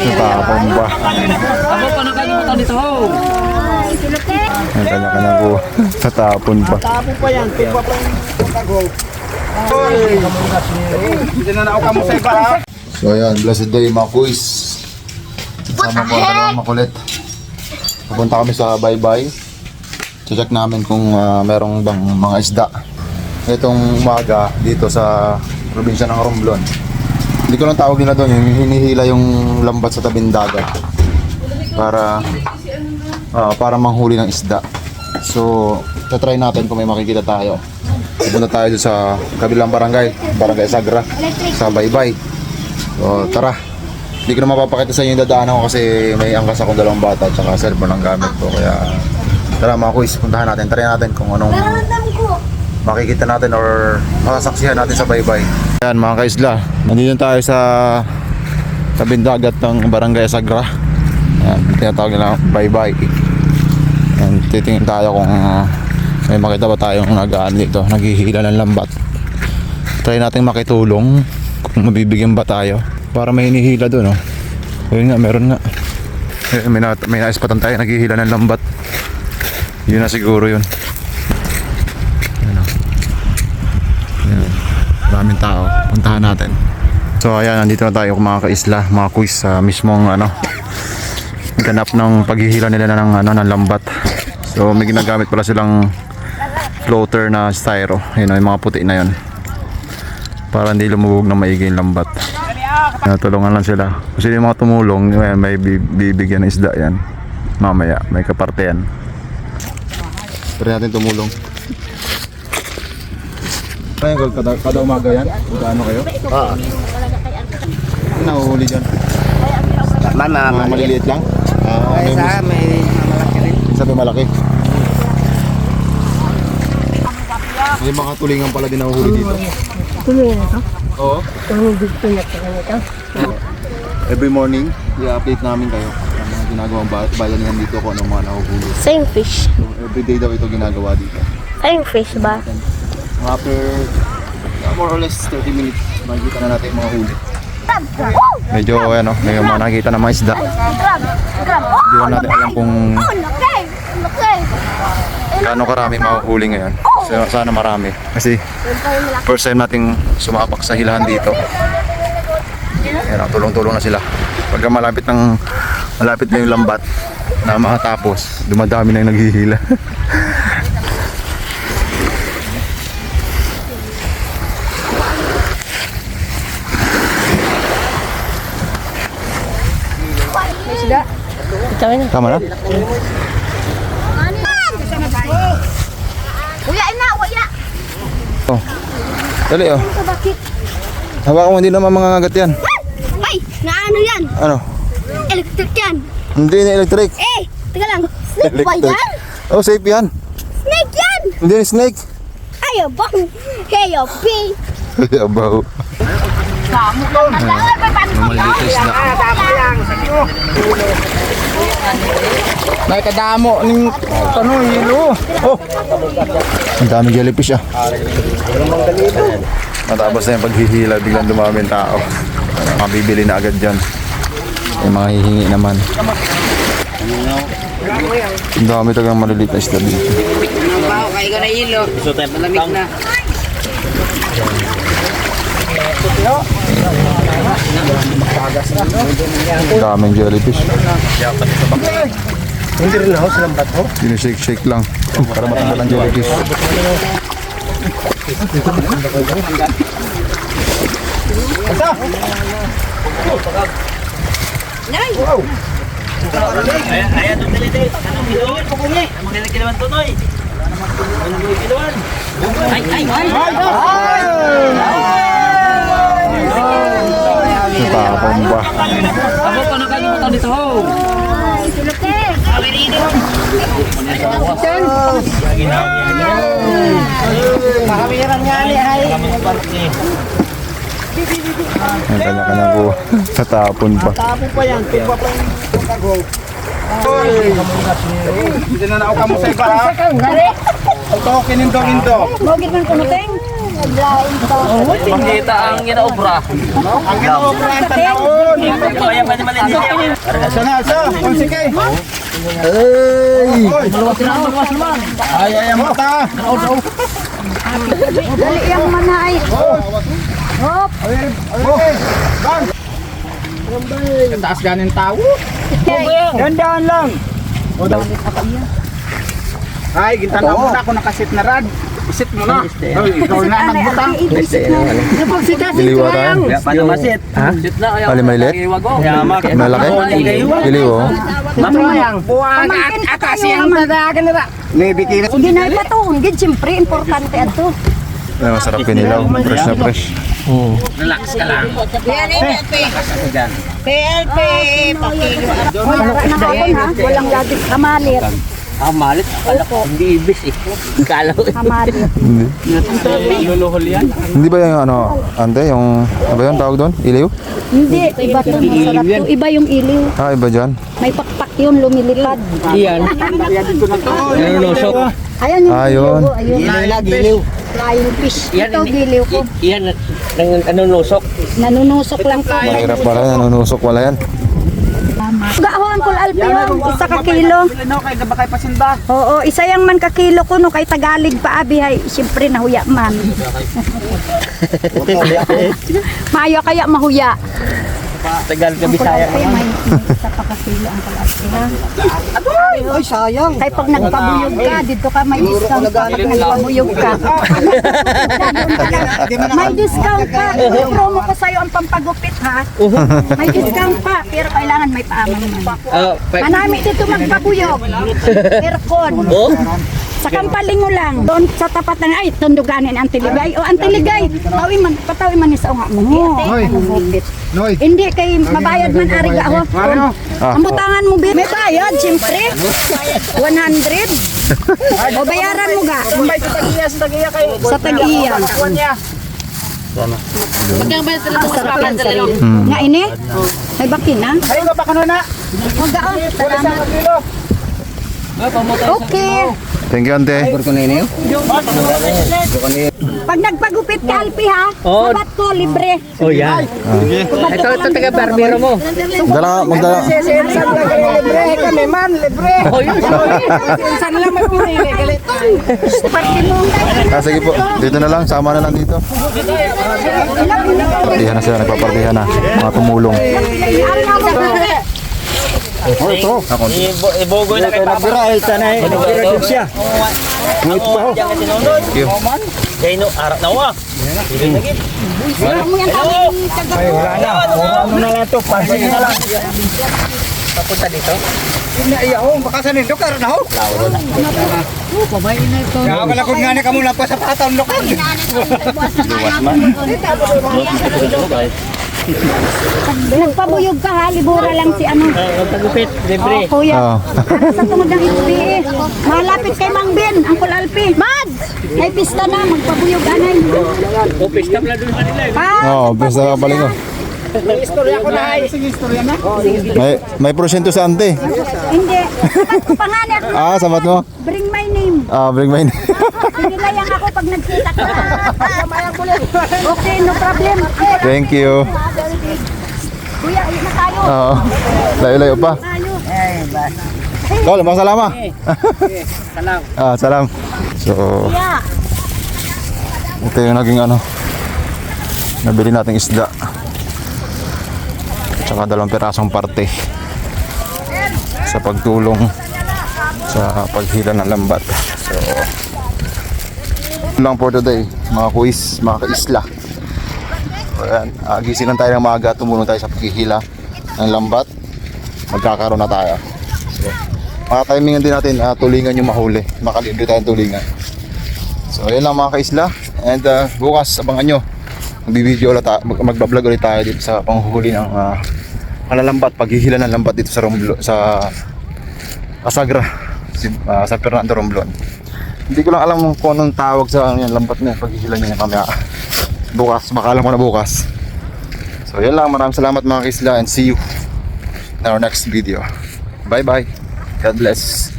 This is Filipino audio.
Natapang ba? Ako pa nakalimutan dito ho. Ang kanya-kanya ko. Natapon pa. Tapo pa yan. Tupa pa yung ha. So ayan, blessed day mga kuis. Kasama ko ang makulit. Pupunta kami sa Baybay. Check namin kung ah, merong bang mga isda. Itong umaga dito sa probinsya ng Romblon. Hindi ko lang tawag nila doon, yung hinihila yung lambat sa tabing dagat. Para ah, para manghuli ng isda. So, tatry natin kung may makikita tayo. Pupunta tayo sa kabilang barangay, barangay Sagra, sa Baybay. So, tara. Hindi ko na mapapakita sa inyo yung dadaanan ko kasi may angkas akong dalawang bata at saka cellphone ang gamit ko. Kaya, tara mga kuis, puntahan natin. Try natin kung anong makikita natin or masasaksihan natin sa baybay. Yan mga kaisla, nandito tayo sa tabing dagat ng barangay Sagra. Yan, tinatawag nila baybay. Yan, titingin tayo kung ah, may makita ba tayong nagaan dito, naghihila ng lambat. Try natin makitulong kung mabibigyan ba tayo para may hinihila doon oh. Ayun nga, meron nga. Eh, may, na, may naispatan tayo, naghihila ng lambat. Yun na siguro yun. Yan oh. Yan. Maraming tao. Puntahan natin. So ayan, nandito na tayo mga kaisla, mga quiz sa mismong ano ganap ng paghihila nila ng ano ng lambat. So may ginagamit pala silang floater na styro. Ayun, yung mga puti na 'yon. Para hindi lumubog na maigi yung lambat. Natulungan lang sila. Kasi yung mga tumulong, may, may bi- bibigyan ng isda yan. Mamaya, may kaparte yan. Try natin tumulong. Kaya kada, kada umaga yan? Ano kayo? Oo. Nahuhuli dyan? Mana, Mga maliliit lang? Ah, ano yung Sa may malaki rin. Sabi malaki. May mga tulingan pala din nahuhuli dito. Tuloy na ito. Oo. Tulong dito na ito. ito. Every morning, i-update namin kayo ang mga ginagawang ba- bayanihan dito kung anong mga nahuhuli. Same fish. So, every day daw ito ginagawa dito. Same fish ba? After uh, more or less 30 minutes, makikita na natin yung mga huli. Medyo ano, may mga nakikita na mga isda. Hindi lang natin alam kung gaano karami mahuhuli ngayon. Sana marami. Kasi first time nating sumapak sa hilahan dito. Ayan, tulong-tulong na sila. Pagka malapit ng malapit na yung lambat na makatapos, dumadami na yung naghihila. Tama na? Uya na! Uya! Oh. Dali oh. Hawakan mo hindi naman mga ngagat yan. Ay! Naano yan? Ano? Electric yan! Hindi na electric. Eh! Teka lang. Snake ba yan? Oh, safe yan. Snake yan! Hindi na snake. Ayaw bang? Kayo, P! Abaw. Maliliit isda. May kadamo ning ano hilo. Oh, Ang daming jellyfish ah. Matapos na yung paghihila, biglang dumami yung tao. Mabibili na agad dyan. May mga hihingi naman. Ang dami talagang maliliit na isda dito. Bao, kaya ka na ilo. Gusto tayo malamig na. Daming jellyfish. hindi rin ako silang bato. Sinishake-shake lang. Para matanggal ang jellyfish. Ayan, ito dali Ano, milawin po kungi. Ang mga nagkilawan to, Noy. Ano mo ikilawan? Ay, ay, ay! Natapang ba? Ako pa nakalimutan dito ho. Makabiran nga ni ay. Ang kanya-kanya ko. Natapon pa. Tapo pa yan. Tupa pa yung pagkago. Hindi na ako kamo sa iba ha. Ito, kinindo-kindo. Bogit man kumuting! Naglain pa. Makita ang ginaobra. Ang ginaobra ang tanaon. Kaya pa naman hindi. Sana, sa, ang sige. Ay! Ay, ay, ang mata. Dali yung manay. Hop. Bang. Taas ganin tao. Gandaan lang. Ay, gintanaw mo na ako nakasit na rad. Isit mo na. Ay, ikaw na nagbutang. Diliwa tayo. Paano masit? Sit na. Alin maliit? Malaki? Diliw oh. Mamayang. Buwan at atas yung dadagan na. Maybe kira. Hindi na ipatuon. Gid, siyempre, importante ato. Ay, masarap kinilaw. Fresh na fresh. Relax ka lang. PLP, pakilo. Hoy, wala na ako ha. Walang labis kamalit. Ah, malit. Akala ko hindi ibis eh. Kala ko. Kamalit. Luluhol yan. Hindi ba yung ano, ante, yung, ano ba yun tawag doon? Iliw? Hindi, iba to. Masarap to. Iba yung iliw. Ah, iba dyan. May pakpak yun, lumilipad. Iyan. Nanunusok. Ayan yung Ayun. giliw. Ayun. Giliw. Flying fish. Yan, Ito, giliw ko. Iyan. Nanunusok. Nanunusok lang po. Mahirap pala, nanunusok wala yan. Gahon ko alpiyon, isa ka kilo. No, kay gaba kay pasinda. Oo, isa yang man ka kilo ko no kay Tagalog pa abi hay, siyempre nahuya man. Maayo kaya mahuya. Tagal ka bisaya kulalpi, may, isa pa ka kilo ang kulalpi ha. Ay, sayang. Kay pag nagpabuyog ka, dito ka may discount pa pag nagpabuyog ka. may discount pa. Promo ko sa'yo ang pampagupit ha. May discount pa, pero kailangan may paamang man. Pa- Manami dito magpabuyog. Aircon. Oh? Sa kampalingo lang. Doon sa tapat ng ay tunduganin ang tiligay. O ang tiligay. Pawi man, patawi man ni sa unga mo. Hoy. Ano hupit. Noy. Hindi kay mabayad man ari ga ho. Ano? Ah, Ang butangan mo bi- may bayad siyempre. 100. o bayaran mo ga sa tagiya kay. sa tag-iya. niya. Masarap yan sa rin. Nga ini? May bakina? Ay, ka na. Huwag ga. oh. Salamat. Kilo. Okay. Thank you, ante. Pag nagpagupit ka, Alpi ha, Oo. sabat ko, libre. Oh, yan. Ito, ito taga barbero mo. Magdala, magdala. Libre kami man, libre. Oh, yun. Sinsan lang may pumili galit. Parte mo. Ah, sige po, dito na lang, sama na lang dito. Partihan na sila, nagpapartihan na. Mga tumulong. Oh, ito. Ibo- Ibogoy na kay Papa. Nabira, ay tanay. Nabira din siya. Ngit pa ho. Thank you. Kaya no, na wa. Ayaw mo yan kami taga Ay, wala na. Ano na lang ito, pansin na lang. Papunta dito. Hindi, ayaw, baka sa nindo, karo na ho. Kaya wala ko nga na kamo lang pa sa patang lokal. Nagpabuyog ka ha, libura lang si ano. Pagupit, libre. Oh, kuya. Oo. Para sa tungod ng HPE. Malapit kay Mang Ben, ang Alpi. Mads! May pista na, magpabuyog anay. Office ka pala doon kanila. eh. Pa! Oo, oh, best na kapaling ko. Istorya ko na ay. Sige, istorya na. May, may porsyento sa ante. Hindi. Sabat ko pangalan. Ah, sabat mo? Bring my name. Ah, bring. Sinilayang ako pag nagkita ka. Okay, no problem. Thank you. Kuya, ayun na tayo. Oo. Layo-layo pa. Tayo. Tol, masalama. Salam. Ah, salam. So, ito yung naging ano, nabili nating isda. Tsaka dalawang pirasong parte sa pagtulong sa paghila ng lambat. So, lang for today, mga kuis, mga kaisla. Ayan, ah, gising lang tayo ng maaga, tumulong tayo sa paghihila ng lambat. Magkakaroon na tayo. So, mga timingan din natin, ah, tulingan yung mahuli. Makalibre tayong tulingan. So, ayun lang mga kaisla. And uh, bukas, abangan nyo. Magbibideo ulit tayo, mag- magbablog ulit tayo dito sa panghuhuli ng uh, lambat, paghihila ng lambat dito sa Romblo, sa Asagra, si, ah, sa Fernando Romblon. Hindi ko lang alam kung anong tawag sa ano yan, lambat na yan, paghihila niya mamaya. Bukas, baka ko na bukas. So, yun lang. Maraming salamat mga kaisla and see you in our next video. Bye-bye. God bless.